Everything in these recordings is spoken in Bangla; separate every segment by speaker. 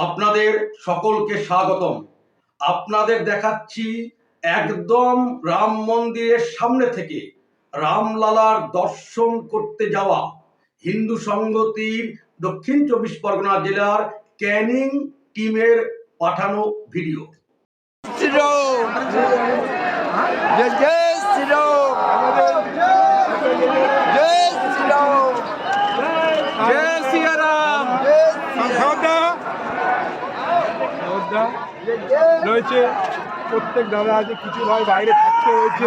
Speaker 1: আপনাদের সকলকে স্বাগতম। আপনাদের দেখাচ্ছি একদম রাম মন্দিরের সামনে থেকে রামলালার দর্শন করতে যাওয়া হিন্দু সংগতির দক্ষিণ চব্বিশ পরগনা জেলার ক্যানিং টিমের পাঠানো ভিডিও
Speaker 2: শ্রীরাম জয় জয় শ্রীরাম জয় শ্রীরাম
Speaker 3: জয় সিয়া রাম
Speaker 2: জয় শ্রীরাম
Speaker 3: শ্রদ্ধা শ্রদ্ধা রয়েছে। প্রত্যেক দাদা আছে, কিছু ভাই বাইরে থাকতে হয়েছে।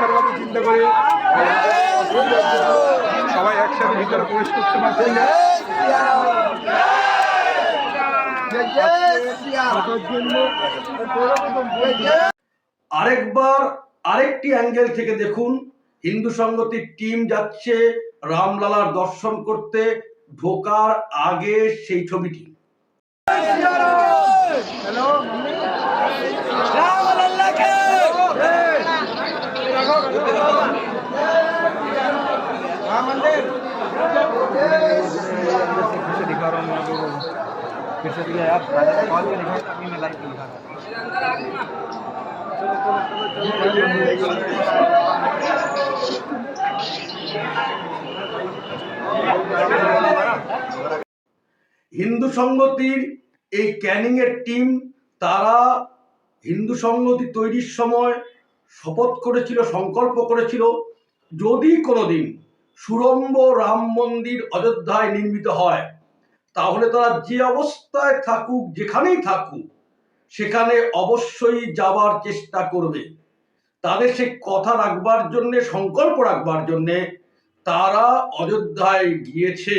Speaker 3: কারণ চিন্তা করে সবাই একসাথে ভিতরে প্রবেশ করতে পারছে না।
Speaker 1: আরেকবার আরেকটি অ্যাঙ্গেল থেকে দেখুন, হিন্দু সংগতির টিম যাচ্ছে রামলালার দর্শন করতে। ঢোকার আগে সেই ছবিটি
Speaker 3: फिर से दिखा रहा हूँ मैं आपको फिर से दिखा यार दादा कॉल पे दिखा तभी मैं लाइव पे दिखा रहा हूँ
Speaker 1: হিন্দু সংগতির এই ক্যানিং এর টিম তারা হিন্দু সংগতি তৈরির সময় শপথ করেছিল, সংকল্প করেছিল, যদি কোনোদিন সুরম্ব রাম মন্দির অযোধ্যায় নির্মিত হয়, তাহলে তারা যে অবস্থায় থাকুক, যেখানেই থাকুক, সেখানে অবশ্যই যাবার চেষ্টা করবে। তাদের সে কথা রাখবার জন্যে, সংকল্প রাখবার জন্যে তারা অযোধ্যায় গিয়েছে।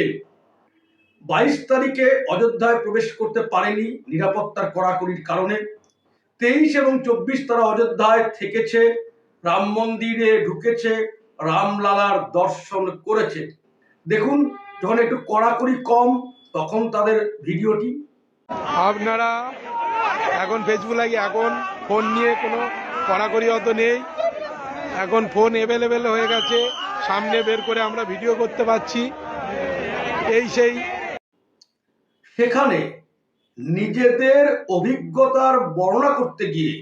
Speaker 1: বাইশ তারিখে অযোধ্যায় প্রবেশ করতে পারেনি নিরাপত্তার কড়াকড়ির কারণে। তেইশ এবং চব্বিশ তারা অযোধ্যায় থেকেছে, রাম মন্দিরে ঢুকেছে, রামলালার দর্শন করেছে। দেখুন, যখন একটু কড়াকড়ি কম, তখন তাদের ভিডিওটি।
Speaker 3: আপনারা এখন ফেসবুক লাগে এখন ফোন নিয়ে কোনো কড়াকড়ি অত নেই। এখন ফোন অ্যাভেলেবেল হয়ে গেছে। সামনে বের করে আমরা ভিডিও করতে পারছি। এই সেই
Speaker 1: সেখানে নিজেদের অভিজ্ঞতার বর্ণনা করতে গিয়ে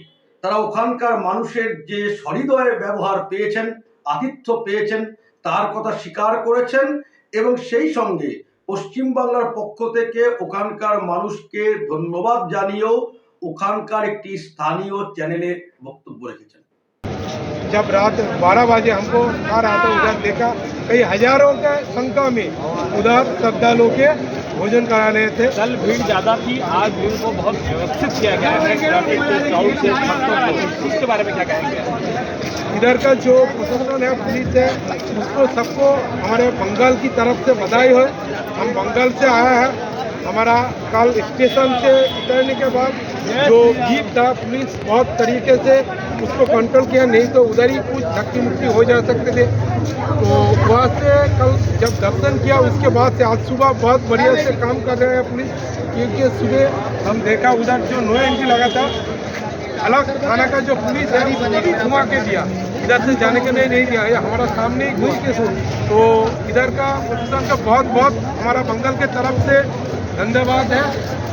Speaker 1: তারা ওখানকার মানুষের যে সহৃদয় ব্যবহার পেয়েছেন আতিথ্য পেয়েছেন তার কথা স্বীকার করেছেন এবং সেই সঙ্গে পশ্চিমবাংলার পক্ষ থেকে ওখানকার মানুষকে ধন্যবাদ জানিয়েও ওখানকার একটি স্থানীয় চ্যানেলে বক্তব্য রেখেছেন
Speaker 3: जब रात 12 बजे हमको आ रहा था उधर देखा कई हजारों के संख्या में उधर श्रद्धालुओं के भोजन करा रहे थे।
Speaker 4: कल भीड़ ज़्यादा थी आज भीड़ को बहुत व्यवस्थित किया गया है। ट्रैफ़िक क्राउड से उसके बारे में क्या कहेंगे?
Speaker 3: इधर का जो प्रशासन है पुलिस है उसको सबको हमारे बंगाल की तरफ़ से बधाई हो। हम बंगाल से आया है। हमारा कल स्टेशन से उतरने के बाद जो जीप था पुलिस बहुत तरीके से उसको कंट्रोल किया नहीं तो उधर ही कुछ धक्की मुक्की हो जा सकते थे। तो कल जब दर्शन किया, उसके बाद से आज सुबह बहुत बढ़िया से काम कर रहे हैं पुलिस। क्योंकि सुबह हम देखा, उधर जो नो एंट्री लगा था, अलग थाना का जो पुलिस है घुमा के दिया। इधर से जाने के लिए नहीं दिया ये हमारा सामने ही घुस के तो इधर का प्रशासन का बहुत बहुत हमारा बंगाल के तरफ़ से धन्यवाद है।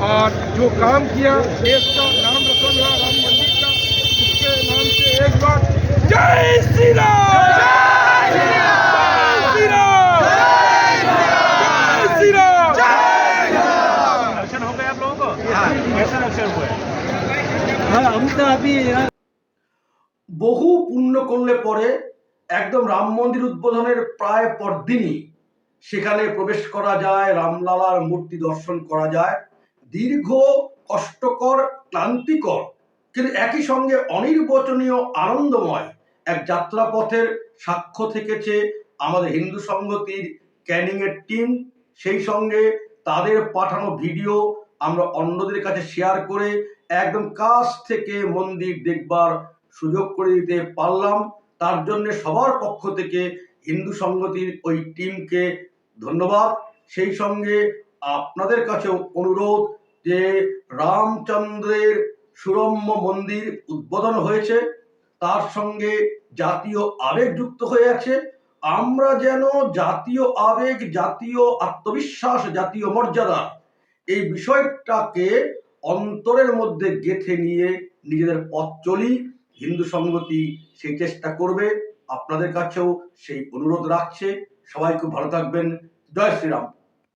Speaker 3: और जो काम किया, देश का नाम रोशन राम मंदिर का, उसके नाम से एक बार जय श्री राम!
Speaker 1: বহু পুণ্য করলে পরে একদম রাম মন্দির উদ্বোধনের প্রায় পরদিনই সেখানে প্রবেশ করা যায়, রামলালার মূর্তি দর্শন করা যায়। দীর্ঘ, কষ্টকর, ক্লান্তিকর, কিন্তু একই সঙ্গে অনির্বচনীয়, আনন্দময় এক যাত্রাপথের সাক্ষ্য থেকেছে আমাদের হিন্দু সংগতির ক্যানিংয়ের টিম। সেই সঙ্গে তাদের পাঠানো ভিডিও আমরা অন্যদের কাছে শেয়ার করে একদম কাছ থেকে মন্দির দেখবার সুযোগ করে দিতে পারলাম। তার জন্য সবার পক্ষ থেকে হিন্দু সংগতির ওই টিমকে ধন্যবাদ। সেই সঙ্গে আপনাদের কাছে অনুরোধ যে রামচন্দ্রের সুরম্য মন্দির উদ্বোধন হয়েছে, তার সঙ্গে জাতীয় আবেগ যুক্ত হয়ে আছে। আমরা যেন জাতীয় আবেগ, জাতীয় আত্মবিশ্বাস, জাতীয় মর্যাদা এই বিষয়টাকে অন্তরের মধ্যে গেথে নিয়ে নিজেদের পথ চলি, হিন্দু সংগতি সেই চেষ্টা করবে, আপনাদের কাছেও সেই অনুরোধ রাখছে। সবাই খুব ভালো থাকবেন। জয় শ্রীরাম।